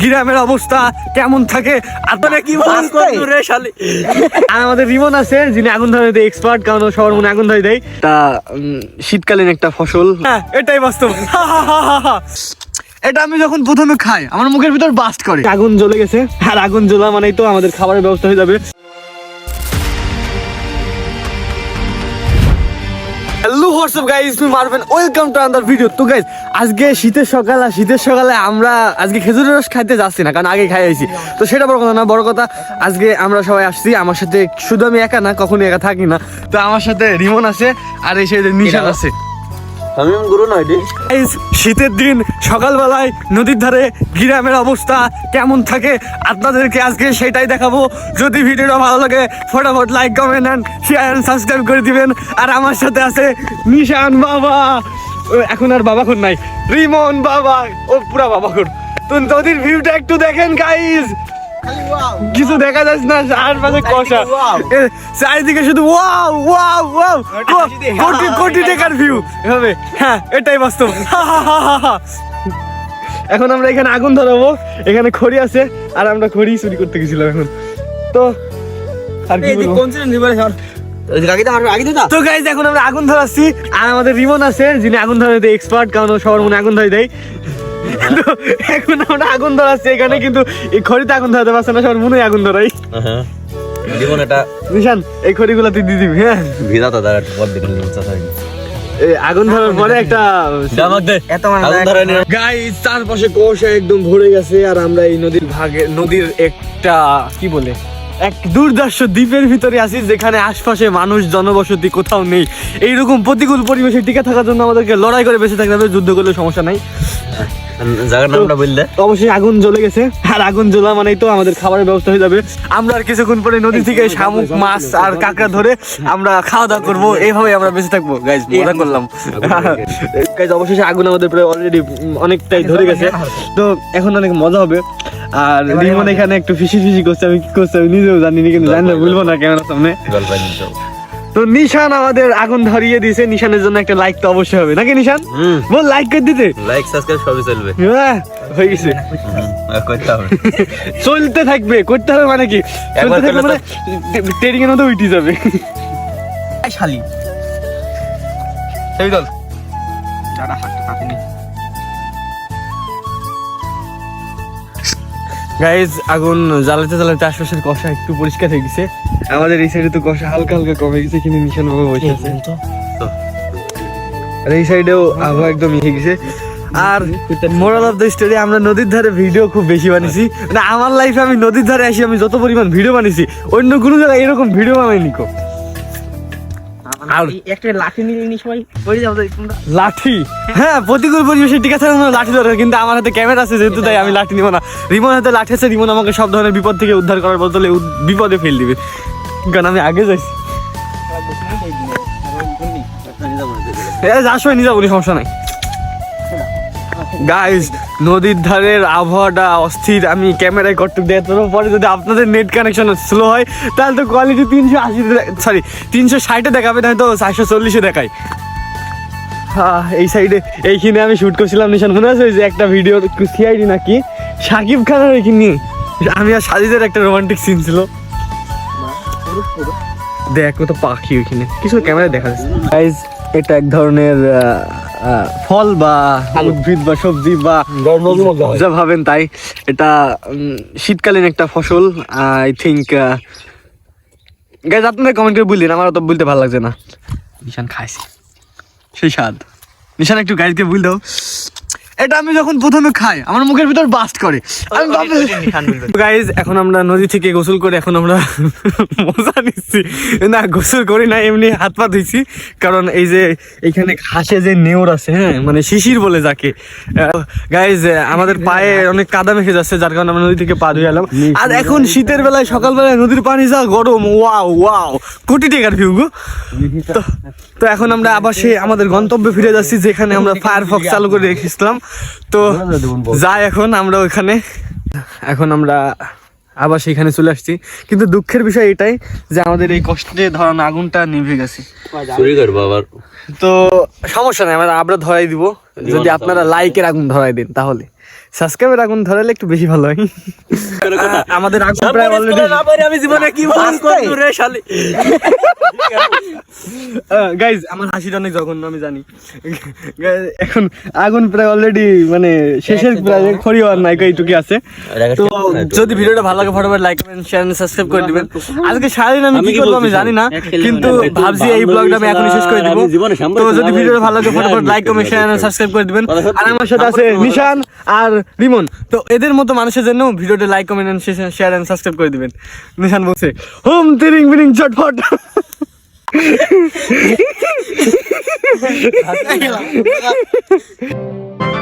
গ্রামের অবস্থা কেমন থাকে? আপনারা কি রে শালি? আর আমাদের রিমন আছে যিনি আগুন ধরাইতে এক্সপার্ট কারণ সবার মনে আগুন ধরে দেয়। তা শীতকালীন একটা ফসল। হ্যাঁ এটাই বাস্তব। এটা আমি যখন প্রথমে খাই আমার মুখের ভিতর বাস্ট করে। আগুন জ্বলে গেছে। আর আগুন জ্বলা মানেই তো আমাদের খাবারের ব্যবস্থা হয়ে যাবে। হোয়াটসঅ্যাপ গাইস তুমি মারবেন ওয়েলকাম টু আন্দার ভিডিও তো গাইস আজকে শীতের সকাল শীতের সকালে আমরা আজকে খেজুরের রস খাইতে যাচ্ছি না কারণ আগে খাই আইছি। তো সেটা বড় কথা না বড় কথা আজকে আমরা সবাই আসছি। আমার সাথে শুধু আমি একা না কখনো একা থাকি না। তো আমার সাথে রিমন আছে আর এই সাথে নিশান আছে। শীতের দিন, সকালবেলায় নদীর ধারে গ্রামের অবস্থা কেমন থাকে আপনাদেরকে আজকে সেটাই দেখাবো। যদি ভিডিওটা ভালো লাগে, ফটাফট like comment and share and subscribe করে দিবেন। আর আমার সাথে আছে নিশান বাবা। এখন আর বাবা খুন নাই। রিমন বাবা। ও, পুরা বাবা খুন তো নদীর ভিউটা একটু দেখেন গাইজ কিছু দেখা যাচ্ছে না মাঝে কষা। চারিদিকে শুধু wow wow wow. Crore crore টাকার ভিউ এভাবে। হ্যাঁ এটাই বাস্তব। এখন আমরা এখানে আগুন ধরাবো। এখানে খড়ি আছে আর আমরা খড়ি চুরি করতে গেছিলাম এখন। তো আর কি? তো গাইজ এখন আমরা আগুন ধরাচ্ছি আর আমাদের রিমন আছে যিনি আগুন ধরাইতে এক্সপার্ট কারণ সবার মনে আগুন ধরে দেয়। তো এখন আমরা আগুন ধরাচ্ছি এখানে কিন্তু এই খড়িতে আগুন ধরাতে পারছে না সবার মনে আগুন ধরাই। জীবন এটা নিশান এই খড়িগুলো তুই দিয়ে দিবি হ্যাঁ? ভিজা তো দাঁড়া পথ দেখে আগুন ধরার পরে একটা জামাক এত আগুন ধরে নিয়ে গাইস চারপাশে কুয়াশা একদম ভরে গেছে আর আমরা এই নদীর ভাগে নদীর একটা কি বলে? এক দুর্দর্শ দ্বীপের ভিতরে আছি যেখানে আশপাশে মানুষ জনবসতি কোথাও নেই। এইরকম প্রতিকূল পরিবেশে টিকে থাকার জন্য আমাদেরকে লড়াই করে বেঁচে থাকতে হবে যুদ্ধ করলে সমস্যা নাই। জায়গার নামটা বললে। অবশ্যই আগুন জ্বলে গেছে। আর আগুন জ্বলা মানেই তো আমাদের খাবারের ব্যবস্থা হয়ে যাবে। আমরা আর কিছুক্ষণ পরে নদী থেকে শামুক মাছ আর কাঁকড়া ধরে আমরা খাওয়া দাওয়া করব। এইভাবে আমরা বেঁচে থাকব। গাইজ মজা করলাম। গাইজ অবশেষে আগুন আমাদের প্রায় অলরেডি অনেকটাই ধরে গেছে। তো এখন অনেক মজা হবে। আর রিমন এখানে একটু ফিসি ফিসি করছে আমি কি করছে আমি নিজেও জানি না কিন্তু জানি না বলব না ক্যামেরার সামনে। তো নিশান আমাদের আগুন ধরিয়ে দিয়েছে নিশানের জন্য একটা লাইক তো অবশ্যই হবে। নাকি নিশান? বল লাইক করে দিতে। লাইক সাবস্ক্রাইব সবই চলবে। হ্যাঁ, হয়ে গেছে। করতে হবে চলতে থাকবে করতে হবে মানে কি? একবার চলতে থাকবে মানে ট্রেনিং এর মধ্যে উঠে যাবে। শালি। সেই দল। যারা হাত কাটেনি গাইজ আগুন জ্বালাতে জ্বালাতে আশপাশের কষা একটু পরিষ্কার হয়ে গেছে। আমাদের এই সাইডে তো কষা হালকা হালকা কমে গেছে কিন্তু নিশান বাবা বসে আছে। আর এই সাইডেও আবহাওয়া একদম ইয়ে গেছে। আর মোরাল অফ দ্য স্টোরি আমরা নদীর ধারে ভিডিও খুব বেশি বানিয়েছি। মানে আমার লাইফে আমি নদীর ধারে আসি আমি যত পরিমাণ ভিডিও বানিয়েছি অন্য কোনো জায়গায় এরকম ভিডিও বানাইনি কো। লাঠি নিলে নি সবাই পড়ে যাব তো তোমরা। লাঠি? হ্যাঁ প্রতিকূল পরিবেশে টিকা থাকার জন্য লাঠি দরকার কিন্তু আমার হাতে ক্যামেরা আছে যেহেতু তাই আমি লাঠি নিব না। রিমন হাতে লাঠি আছে রিমন আমাকে সব ধরনের বিপদ থেকে উদ্ধার করার বদলে বিপদে ফেল দিবে। কারণ আমি আগে যাইছি। নিয়ে যাব সমস্যা নাই। গাইস নদীর ধারের আবহাওয়াটা অস্থির। আমি ক্যামেরায় কটুক দেখতে পারব পরে যদি আপনাদের নেট কানেকশন স্লো হয়, তাহলে তো কোয়ালিটি তিনশো আশি সরি তিনশো ষাটে দেখাবে না তো চারশো চল্লিশে দেখায়। হ্যাঁ এই সাইডে এইখানে আমি শুট করছিলাম নিশান। মনে আছে যে একটা ভিডিও সিআইডি নাকি? সাকিব খানের ওইখানে। আমি আর সাজিদের একটা রোমান্টিক সিন ছিল। দেখ, কত পাখি ওইখানে। কিছু ক্যামেরায় দেখা যাচ্ছে। এটা এক ধরনের ফল বা উদ্ভিদ বা সবজি বা যা ভাবেন তাই এটা উম, শীতকালীন একটা ফসল আই থিঙ্ক গাইজ আপনারা কমেন্ট করে বললেন আমার অত বলতে ভালো লাগছে না। নিশান খাইছি। সেই স্বাদ। নিশান একটু গাইজকে বুঝ দাও। এটা আমি যখন প্রথমে খাই আমার মুখের ভিতর বাস্ট করে। আমি গাইজ এখন আমরা নদী থেকে গোসল করে এখন আমরা মজা নিচ্ছি। না গোসল করি না এমনি হাত পা ধুইছি। কারণ এই যে এখানে ঘাসে যে নেওর আছে হ্যাঁ মানে শিশির বলে যাকে। গাইজ আমাদের পায়ে অনেক কাদা মেখে যাচ্ছে যার কারণে আমরা নদী থেকে পা ধুয়ে এলাম। আর এখন শীতের বেলায় সকালবেলায় নদীর পানি যা গরম ওয়াও ওয়াও কোটি টাকার ভিউ গো। তো তো এখন আমরা আবার সেই আমাদের গন্তব্যে ফিরে যাচ্ছি যেখানে আমরা ফায়ারফক্স চালু করে রেখেছিলাম। তো যাই এখন আমরা ওইখানে। এখন আমরা আবার সেখানে চলে আসছি। কিন্তু দুঃখের বিষয় এটাই যে আমাদের এই কষ্টে ধরান আগুনটা নিভে গেছে। তো সমস্যা নেই আমরা আমরা ধরাই দিব। যদি আপনারা লাইকের আগুন ধরাই দেন তাহলে। সাবস্ক্রাইবার আগুন ধরালে একটু বেশি ভালো হয়। আমাদের আগুন প্রায় অলরেডি আমি জীবনে কি রে শালি। গাইজ আমার হাসিটা অনেক জঘন্য আমি জানি। এখন আগুন প্রায় অলরেডি মানে শেষের প্রায় খড়ি হওয়ার নায়িকা এইটুকু আছে। তো যদি ভিডিওটা ভালো লাগে ফটোফট লাইক কমেন্ট শেয়ার সাবস্ক্রাইব করে দিবেন। আজকে সারাদিন আমি কি করব আমি জানি না কিন্তু ভাবছি এই ব্লগটা আমি এখনই শেষ করে দিব। তো যদি। ভিডিওটা ভালো লাগে ফটোফট লাইক কমেন্ট শেয়ার সাবস্ক্রাইব করে দিবেন। আর আমার সাথে আছে নিশান আর রিমন। তো এদের মতো মানুষের জন্য ভিডিওটা like comment share and subscribe করে দিবেন। নিশান বলছে হোম তিরিং বিরিং চটফট